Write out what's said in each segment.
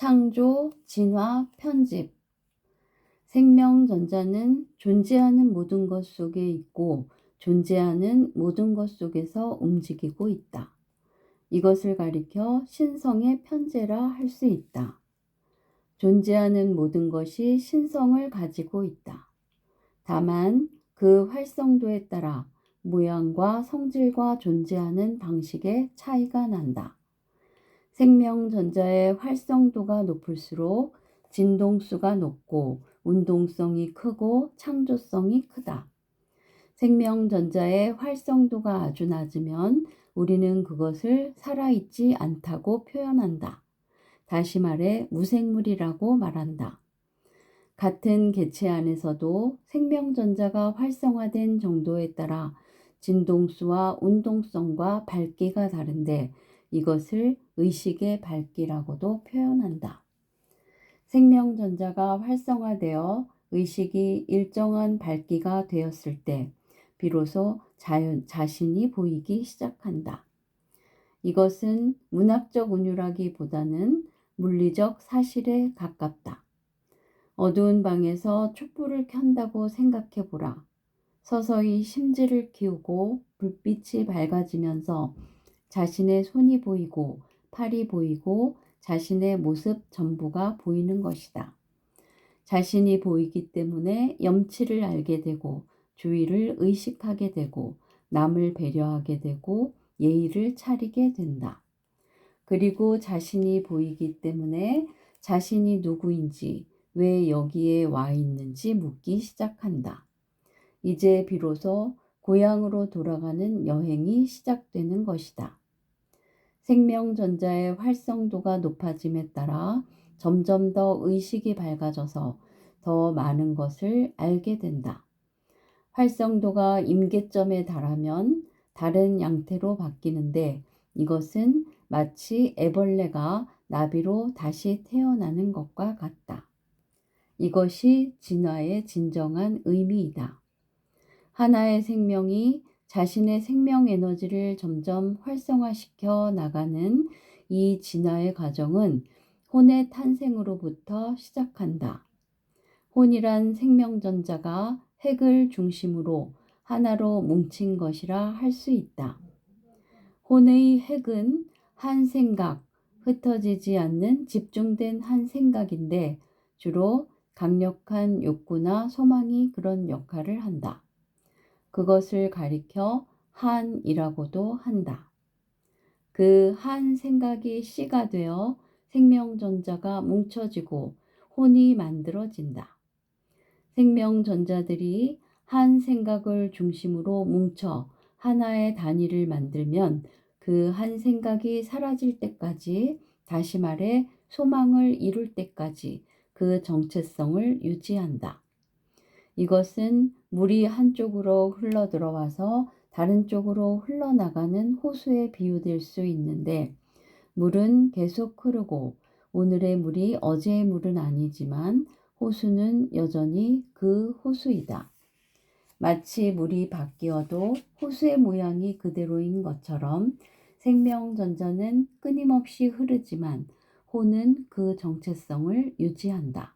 창조, 진화, 편집. 생명전자는 존재하는 모든 것 속에 있고 존재하는 모든 것 속에서 움직이고 있다. 이것을 가리켜 신성의 편재라 할 수 있다. 존재하는 모든 것이 신성을 가지고 있다. 다만 그 활성도에 따라 모양과 성질과 존재하는 방식의 차이가 난다. 생명전자의 활성도가 높을수록 진동수가 높고 운동성이 크고 창조성이 크다. 생명전자의 활성도가 아주 낮으면 우리는 그것을 살아있지 않다고 표현한다. 다시 말해 무생물이라고 말한다. 같은 개체 안에서도 생명전자가 활성화된 정도에 따라 진동수와 운동성과 밝기가 다른데 이것을 의식의 밝기라고도 표현한다. 생명전자가 활성화되어 의식이 일정한 밝기가 되었을 때 비로소 자연, 자신이 보이기 시작한다. 이것은 문학적 운율하기보다는 물리적 사실에 가깝다. 어두운 방에서 촛불을 켠다고 생각해 보라. 서서히 심지를 키우고 불빛이 밝아지면서 자신의 손이 보이고 팔이 보이고 자신의 모습 전부가 보이는 것이다. 자신이 보이기 때문에 염치를 알게 되고 주의를 의식하게 되고 남을 배려하게 되고 예의를 차리게 된다. 그리고 자신이 보이기 때문에 자신이 누구인지 왜 여기에 와 있는지 묻기 시작한다. 이제 비로소 고향으로 돌아가는 여행이 시작되는 것이다. 생명전자의 활성도가 높아짐에 따라 점점 더 의식이 밝아져서 더 많은 것을 알게 된다. 활성도가 임계점에 달하면 다른 양태로 바뀌는데 이것은 마치 애벌레가 나비로 다시 태어나는 것과 같다. 이것이 진화의 진정한 의미이다. 하나의 생명이 자신의 생명 에너지를 점점 활성화시켜 나가는 이 진화의 과정은 혼의 탄생으로부터 시작한다. 혼이란 생명전자가 핵을 중심으로 하나로 뭉친 것이라 할 수 있다. 혼의 핵은 한 생각, 흩어지지 않는 집중된 한 생각인데 주로 강력한 욕구나 소망이 그런 역할을 한다. 그것을 가리켜 한이라고도 한다. 그 한 생각이 씨가 되어 생명전자가 뭉쳐지고 혼이 만들어진다. 생명전자들이 한 생각을 중심으로 뭉쳐 하나의 단위를 만들면 그 한 생각이 사라질 때까지 다시 말해 소망을 이룰 때까지 그 정체성을 유지한다. 이것은 물이 한쪽으로 흘러 들어와서 다른 쪽으로 흘러나가는 호수에 비유될 수 있는데 물은 계속 흐르고 오늘의 물이 어제의 물은 아니지만 호수는 여전히 그 호수이다. 마치 물이 바뀌어도 호수의 모양이 그대로인 것처럼 생명전자는 끊임없이 흐르지만 호는 그 정체성을 유지한다.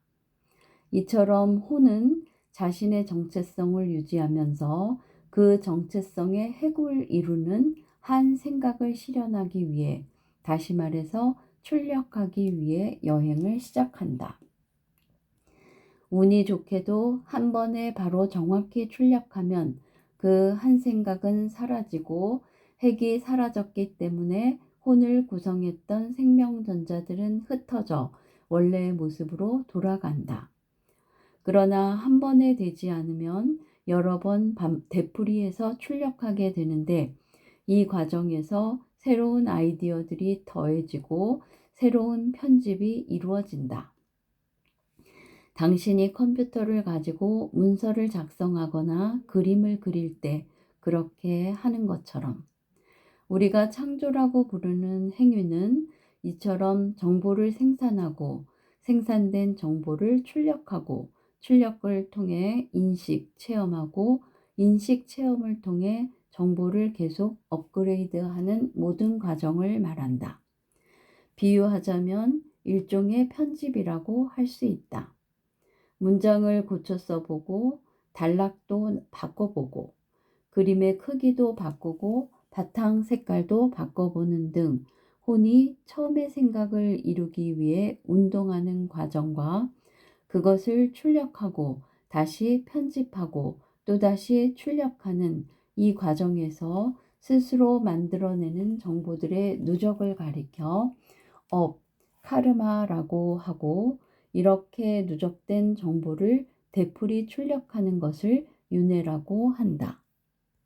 이처럼 호는 자신의 정체성을 유지하면서 그 정체성의 해골 이루는 한 생각을 실현하기 위해 다시 말해서 출력하기 위해 여행을 시작한다. 운이 좋게도 한 번에 바로 정확히 출력하면 그 한 생각은 사라지고 핵이 사라졌기 때문에 혼을 구성했던 생명전자들은 흩어져 원래의 모습으로 돌아간다. 그러나 한 번에 되지 않으면 여러 번 되풀이해서 출력하게 되는데 이 과정에서 새로운 아이디어들이 더해지고 새로운 편집이 이루어진다. 당신이 컴퓨터를 가지고 문서를 작성하거나 그림을 그릴 때 그렇게 하는 것처럼 우리가 창조라고 부르는 행위는 이처럼 정보를 생산하고 생산된 정보를 출력하고 출력을 통해 인식, 체험하고 인식, 체험을 통해 정보를 계속 업그레이드하는 모든 과정을 말한다. 비유하자면 일종의 편집이라고 할 수 있다. 문장을 고쳐 써보고 단락도 바꿔보고 그림의 크기도 바꾸고 바탕 색깔도 바꿔보는 등 혼이 처음의 생각을 이루기 위해 운동하는 과정과 그것을 출력하고 다시 편집하고 또다시 출력하는 이 과정에서 스스로 만들어내는 정보들의 누적을 가리켜 업, 카르마라고 하고 이렇게 누적된 정보를 되풀이 출력하는 것을 윤회라고 한다.